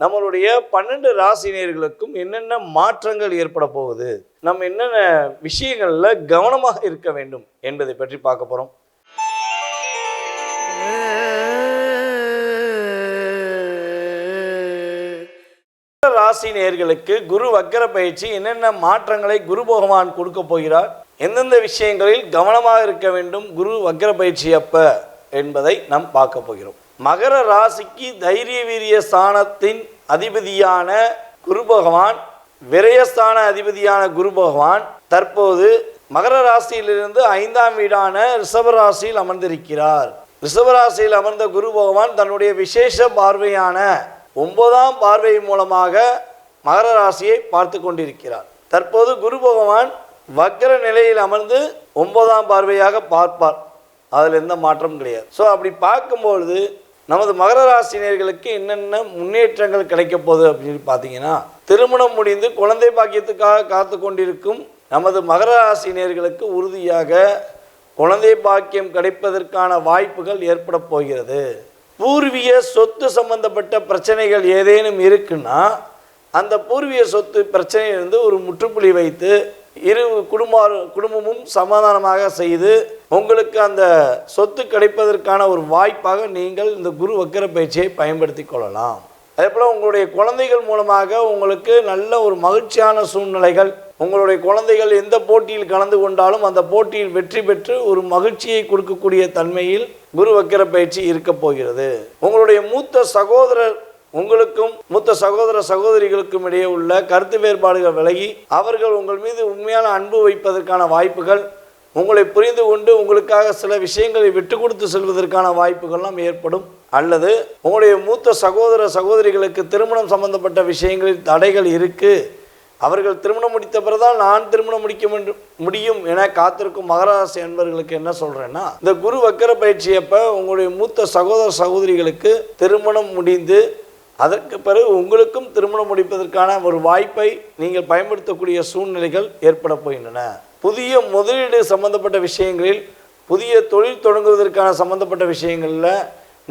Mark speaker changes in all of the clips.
Speaker 1: நம்மளுடைய பன்னெண்டு ராசினியர்களுக்கும் என்னென்ன மாற்றங்கள் ஏற்பட போகுது? நம்ம என்னென்ன விஷயங்களில் கவனமாக இருக்க வேண்டும் என்பதை பற்றி பார்க்க போகிறோம் ராசி நேர்களுக்கு குரு வக்கர பயிற்சி என்னென்ன மாற்றங்களை குரு பகவான் கொடுக்க போகிறார்? எந்தெந்த விஷயங்களில் கவனமாக இருக்க வேண்டும் குரு வக்கர பயிற்சி அப்ப என்பதை நாம் பார்க்க போகிறோம். மகர ராசிக்கு தைரிய வீரிய ஸ்தானத்தின் அதிபதியான குரு பகவான் விரயஸ்தான அதிபதியான குரு பகவான் தற்போது மகர ராசியிலிருந்து ஐந்தாம் வீடான ரிஷபராசியில் அமர்ந்திருக்கிறார். ரிஷபராசியில் அமர்ந்த குரு பகவான் தன்னுடைய விசேஷ பார்வையான ஒன்பதாம் பார்வை மூலமாக மகர ராசியை பார்த்து கொண்டிருக்கிறார். தற்போது குரு பகவான் வக்ர நிலையில் அமர்ந்து ஒன்பதாம் பார்வையாக பார்ப்பார். அதில் எந்த மாற்றமும் கிடையாது. ஸோ அப்படி பார்க்கும்பொழுது நமது மகர ராசினியர்களுக்கு என்னென்ன முன்னேற்றங்கள் கிடைக்க போகுது அப்படின்னு பார்த்தீங்கன்னா திருமணம் முடிந்து குழந்தை பாக்கியத்துக்காக காத்து கொண்டிருக்கும் நமது மகர ராசினியர்களுக்கு உறுதியாக குழந்தை பாக்கியம் கிடைப்பதற்கான வாய்ப்புகள் ஏற்பட போகிறது. பூர்வீக சொத்து சம்பந்தப்பட்ட பிரச்சனைகள் ஏதேனும் இருக்குன்னா அந்த பூர்வீக சொத்து பிரச்சனையிலிருந்து ஒரு முற்றுப்புள்ளி வைத்து இரு குடும்ப குடும்பமும் சமாதானமாக செய்து உங்களுக்கு அந்த சொத்து கிடைப்பதற்கான ஒரு வாய்ப்பாக நீங்கள் இந்த குரு வக்கர பயிற்சியை பயன்படுத்தி கொள்ளலாம். அதே போல் உங்களுடைய குழந்தைகள் மூலமாக உங்களுக்கு நல்ல ஒரு மகிழ்ச்சியான சூழ்நிலைகள் உங்களுடைய குழந்தைகள் எந்த போட்டியில் கலந்து கொண்டாலும் அந்த போட்டியில் வெற்றி பெற்று ஒரு மகிழ்ச்சியை கொடுக்கக்கூடிய தன்மையில் குரு வக்கர பயிற்சி இருக்கப் போகிறது. உங்களுடைய மூத்த சகோதரர் உங்களுக்கும் மூத்த சகோதர சகோதரிகளுக்கும் இடையே உள்ள கருத்து வேறுபாடுகள் விலகி அவர்கள் உங்கள் மீது உண்மையான அன்பு வைப்பதற்கான வாய்ப்புகள் உங்களை புரிந்து கொண்டு உங்களுக்காக சில விஷயங்களை விட்டு கொடுத்து செல்வதற்கான வாய்ப்புகள்லாம் ஏற்படும். அல்லது உங்களுடைய மூத்த சகோதர சகோதரிகளுக்கு திருமணம் சம்பந்தப்பட்ட விஷயங்களில் தடைகள் இருக்குது அவர்கள் திருமணம் முடித்த பிறகுதான் நான் திருமணம் முடிக்க வேண்டும் முடியும் என காத்திருக்கும் மகராசி அன்பர்களுக்கு என்ன சொல்கிறேன்னா இந்த குரு வக்கர பயிற்சி அப்போ உங்களுடைய மூத்த சகோதர சகோதரிகளுக்கு திருமணம் முடிந்து அதற்கு பிறகு உங்களுக்கும் திருமணம் முடிப்பதற்கான ஒரு வாய்ப்பை நீங்கள் பயன்படுத்தக்கூடிய சூழ்நிலைகள் ஏற்பட போகின்றன. புதிய முதலீடு சம்பந்தப்பட்ட விஷயங்களில் புதிய தொழில் தொடங்குவதற்கான சம்பந்தப்பட்ட விஷயங்களில்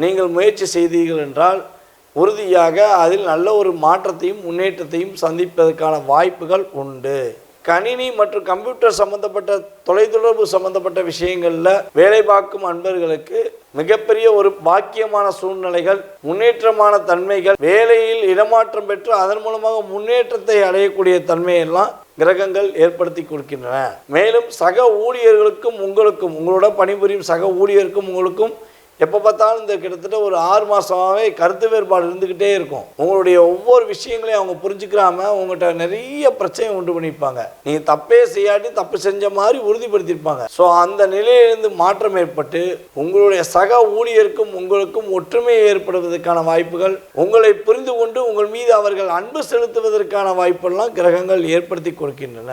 Speaker 1: நீங்கள் முயற்சி செய்தீர்கள் என்றால் உறுதியாக அதில் நல்ல ஒரு மாற்றத்தையும் முன்னேற்றத்தையும் சந்திப்பதற்கான வாய்ப்புகள் உண்டு. கணினி மற்றும் கம்ப்யூட்டர் சம்பந்தப்பட்ட தொலைத்தொடர்பு சம்பந்தப்பட்ட விஷயங்களில் வேலை பார்க்கும் அன்பர்களுக்கு மிகப்பெரிய ஒரு பாக்கியமான சூழ்நிலைகள் முன்னேற்றமான தன்மைகள் வேலையில் இடமாற்றம் பெற்று அதன் மூலமாக முன்னேற்றத்தை அடையக்கூடிய தன்மையெல்லாம் கிரகங்கள் ஏற்படுத்தி கொடுக்கின்றன. மேலும் சக ஊழியர்களுக்கும் உங்களுக்கும் உங்களோட பணிபுரியும் சக ஊழியருக்கும் உங்களுக்கும் எப்போ பார்த்தாலும் இந்த கிட்டத்தட்ட ஒரு ஆறு மாதமாகவே கருத்து வேறுபாடு இருந்துக்கிட்டே இருக்கும். உங்களுடைய ஒவ்வொரு விஷயங்களையும் அவங்க புரிஞ்சுக்கிறாம உங்கள்கிட்ட நிறைய பிரச்சனை உண்டு பண்ணியிருப்பாங்க நீங்கள் தப்பே செய்யாட்டி தப்பு செஞ்ச மாதிரி உறுதிப்படுத்தியிருப்பாங்க. ஸோ அந்த நிலையிலிருந்து மாற்றம் ஏற்பட்டு உங்களுடைய சக ஊழியருக்கும் உங்களுக்கும் ஒற்றுமை ஏற்படுவதற்கான வாய்ப்புகள் உங்களை புரிந்து கொண்டு உங்கள் மீது அவர்கள் அன்பு செலுத்துவதற்கான வாய்ப்பெல்லாம் கிரகங்கள் ஏற்படுத்தி கொடுக்கின்றன.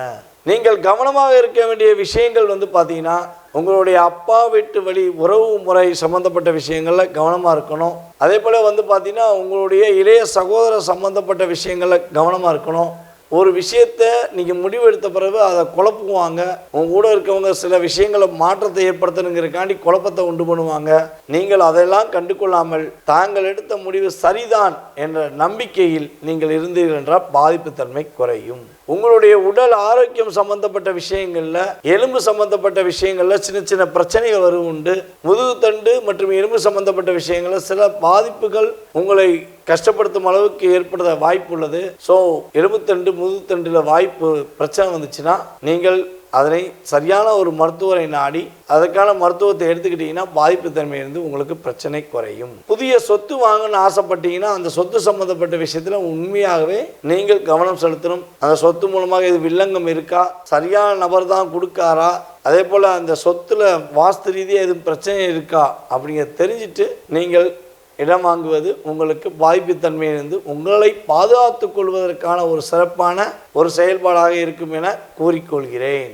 Speaker 1: நீங்கள் கவனமாக இருக்க வேண்டிய விஷயங்கள் வந்து பார்த்தீங்கன்னா உங்களுடைய அப்பா வீட்டு வழி உறவு முறை சம்மந்தப்பட்ட விஷயங்களில் கவனமாக இருக்கணும். அதே போல் வந்து பார்த்தீங்கன்னா உங்களுடைய இளைய சகோதர சம்மந்தப்பட்ட விஷயங்களில் கவனமாக இருக்கணும். ஒரு விஷயத்தை நீங்கள் முடிவெடுத்த பிறகு அதை குழப்புவாங்க. உங்க கூட இருக்கவங்க சில விஷயங்களை மாற்றத்தை ஏற்படுத்தணுங்கிறக்காண்டி குழப்பத்தை உண்டு பண்ணுவாங்க. நீங்கள் அதெல்லாம் கண்டு கொள்ளாமல் தாங்கள் எடுத்த முடிவு சரிதான் என்ற நம்பிக்கையில் நீங்கள் இருந்தீர்கள் என்றால் பாதிப்புத்தன்மை குறையும். உங்களுடைய உடல் ஆரோக்கியம் சம்பந்தப்பட்ட விஷயங்களில் எலும்பு சம்பந்தப்பட்ட விஷயங்களில் சின்ன சின்ன பிரச்சனைகள் வரும் உண்டு. முதுகுத்தண்டு மற்றும் எலும்பு சம்பந்தப்பட்ட விஷயங்களில் சில பாதிப்புகள் உங்களை கஷ்டப்படுத்தும் அளவுக்கு ஏற்படுத வாய்ப்பு உள்ளது. ஸோ எலும்புத்தண்டு முதுகுத்தண்டில் வாய்ப்பு பிரச்சனை வந்துச்சுன்னா நீங்கள் அதனை சரியான ஒரு மருத்துவரை நாடி அதற்கான மருத்துவத்தை எடுத்துக்கிட்டிங்கன்னா பாதிப்பு தன்மையிலிருந்து உங்களுக்கு பிரச்சனை குறையும். புதிய சொத்து வாங்கணும்னு ஆசைப்பட்டீங்கன்னா அந்த சொத்து சம்மந்தப்பட்ட விஷயத்தில் உண்மையாகவே நீங்கள் கவனம் செலுத்தணும். அந்த சொத்து மூலமாக இது வில்லங்கம் இருக்கா? சரியான நபர் தான் கொடுக்காரா? அதே போல் அந்த சொத்தில் வாஸ்து ரீதியாக எதுவும் பிரச்சனை இருக்கா? அப்படிங்கிறத தெரிஞ்சுட்டு நீங்கள் இடம் வாங்குவது உங்களுக்கு பாதிப்புத்தன்மையிலிருந்து உங்களை பாதுகாத்துக் கொள்வதற்கான ஒரு சிறப்பான ஒரு செயல்பாடாக இருக்கும் என கூறிக்கொள்கிறேன்.